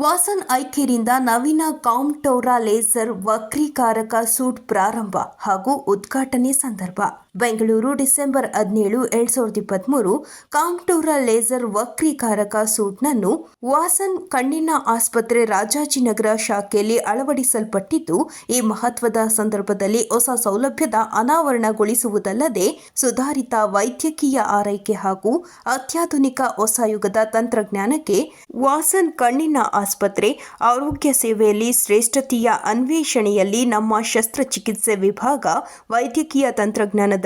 ವಾಸನ್ ಐಕೇರಿಂದ ನವೀನ Contoura laser ವಕ್ರೀಕಾರಕ ಸೂಟ್ ಪ್ರಾರಂಭ ಹಾಗೂ ಉದ್ಘಾಟನೆ ಸಂದರ್ಭ. ಬೆಂಗಳೂರು ಡಿಸೆಂಬರ್ ಹದಿನೇಳು, ಎರಡ್ ಸಾವಿರದ ಇಪ್ಪತ್ಮೂರು ಕಾಂಟೋರಾ ಲೇಸರ್ ವಕ್ರೀಕಾರಕ ಸೂಟ್ನನ್ನು ವಾಸನ್ ಕಣ್ಣಿನ ಆಸ್ಪತ್ರೆ ರಾಜಾಜಿನಗರ ಶಾಖೆಯಲ್ಲಿ ಅಳವಡಿಸಲ್ಪಟ್ಟಿದ್ದು, ಈ ಮಹತ್ವದ ಸಂದರ್ಭದಲ್ಲಿ ಹೊಸ ಸೌಲಭ್ಯದ ಅನಾವರಣಗೊಳಿಸುವುದಲ್ಲದೆ ಸುಧಾರಿತ ವೈದ್ಯಕೀಯ ಆರೈಕೆ ಹಾಗೂ ಅತ್ಯಾಧುನಿಕ ಹೊಸ ಯುಗದ ತಂತ್ರಜ್ಞಾನಕ್ಕೆ ವಾಸನ್ ಕಣ್ಣಿನ ಆಸ್ಪತ್ರೆ ಆರೋಗ್ಯ ಸೇವೆಯಲ್ಲಿ ಶ್ರೇಷ್ಠತೆಯ ಅನ್ವೇಷಣೆಯಲ್ಲಿ ನಮ್ಮ ಶಸ್ತ್ರಚಿಕಿತ್ಸೆ ವಿಭಾಗ ವೈದ್ಯಕೀಯ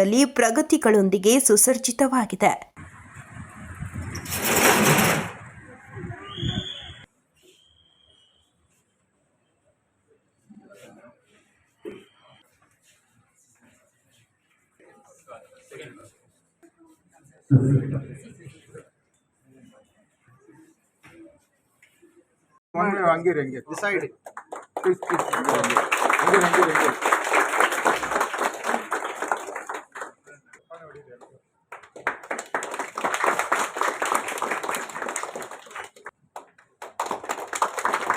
ಕ್ಷೇತ್ರದಲ್ಲಿ ಪ್ರಗತಿಗಳೊಂದಿಗೆ ಸುಸರ್ಜಿತವಾಗಿದೆ ಹಂಗಿರಿ ಹಂಗೆ ಡಿಸೈಡ್ ಹಂಗಿರಿ ಹಂಗಿರಿ ಹಂಗೆ.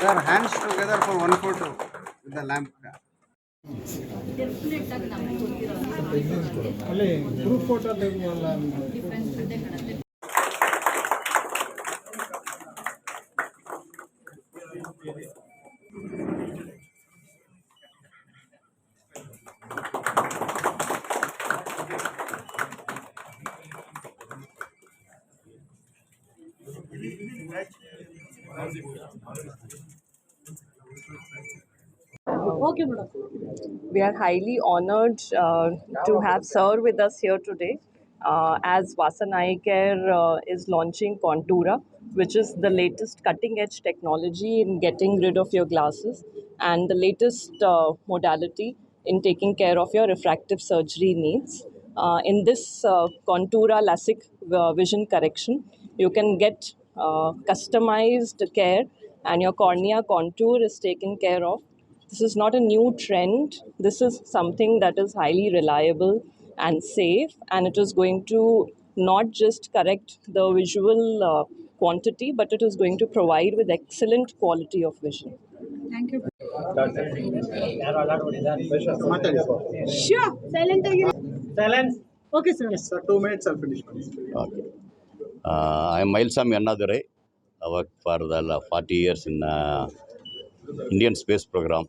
Sir hands together for one photo with the lamp ಅಲ್ಲಿ ಗ್ರೂಪ್ ಫೋಟೋ ತೆಗೆಯುವಲ್ಲ We are highly honored uh, to have Sir with us here today uh, as Vasanaikair uh, is launching Contura, which is the latest cutting edge technology in getting rid of your glasses and the latest uh, modality in taking care of your refractive surgery needs. Uh, in this uh, Contura LASIK uh, vision correction, you can get uh, customized care and your cornea contour is taken care of. This is not a new trend. This is something that is highly reliable and safe, and it is going to not just correct the visual uh, quantity, but it is going to provide with excellent quality of vision. Thank you. Sure. Silent. Silence. Okay, sir. Yes, sir. Two minutes. I'll finish. Okay. I am Mailsam Yannadure. I work for the la- 40 years in uh, Indian space program.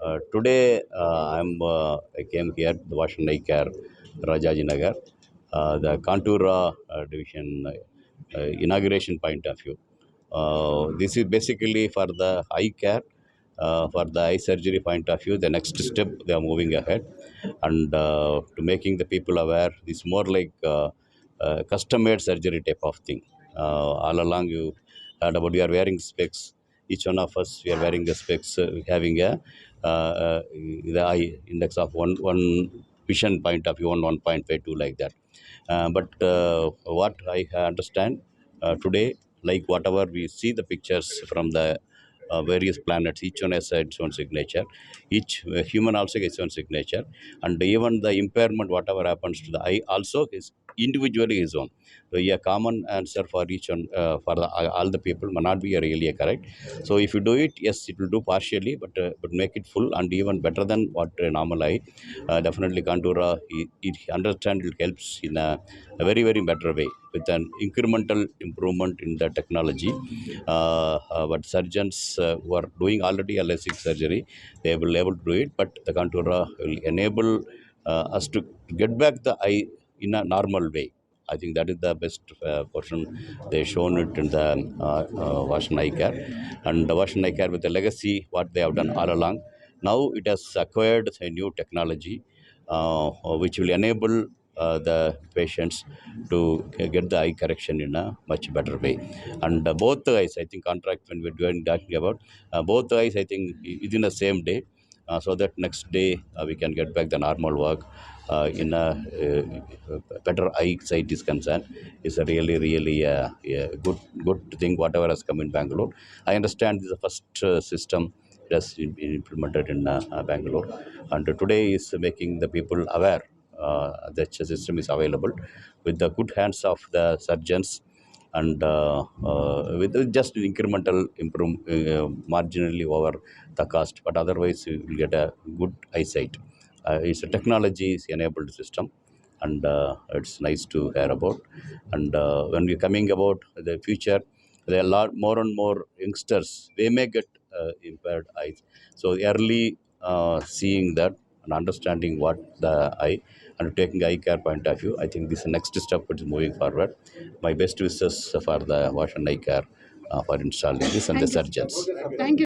Uh, today, uh, I'm, uh, I came here, the Washington Care, Rajaji Nagar, uh, the Contoura uh, division uh, inauguration point of view. Uh, this is basically for the eye care, uh, for the eye surgery point of view. The next step they are moving ahead, and uh, to making the people aware. It's more like uh, custom-made surgery type of thing. Uh, all along you heard about we are wearing specs. Each one of us we are wearing the specs, uh, having a uh, uh, the eye index of one one vision point of view, one one point five two like that. Uh, but uh, what I understand uh, today, like whatever we see the pictures from the uh, various planets, each one has its own signature. Each uh, human also gets its own signature, and even the impairment, whatever happens to the eye, also is own. So, a common answer for each one uh, for the, all the people may not be a really correct. So, if you do it, yes, it will do partially, but uh, but make it full and even better than what uh, normal eye. Uh, definitely, Contura it, it understand it helps in a, a very very better way with an incremental improvement in the technology. Uh, uh, but surgeons uh, who are doing already LASIK surgery, they will able to do it. But the Contura will enable uh, us to get back the eye in a normal way. I think that is the best uh, portion. They shown it in the uh, uh, Care, and the Eye Care with the legacy what they have done all along. Now it has acquired a new technology, uh, which will enable uh, the patients to get the eye correction in a much better way. And uh, both eyes, I think, contract when we're doing talking about uh, both eyes, I think, within the same day, uh, so that next day uh, we can get back the normal work in a uh, better eyesight is concerned is a really really uh, yeah, good good thing whatever has come in Bangalore. I understand this is the first uh, system that has been implemented in uh, uh, Bangalore, and today is making the people aware uh, that the system is available with the good hands of the surgeons and uh, uh, with just incremental improve uh, marginally over the cost, but otherwise you will get a good eyesight. Uh, it's a technology enabled system, and uh, it's nice to hear about. And uh, when we're coming about the future, there are a lot more and more youngsters. They may get uh, impaired eyes, so early uh, seeing that and understanding what the eye and taking eye care point of view, I think this is the next step which is moving forward. My best wishes for the Wash and Eye Care uh, for installing this and the surgeons. Thank you.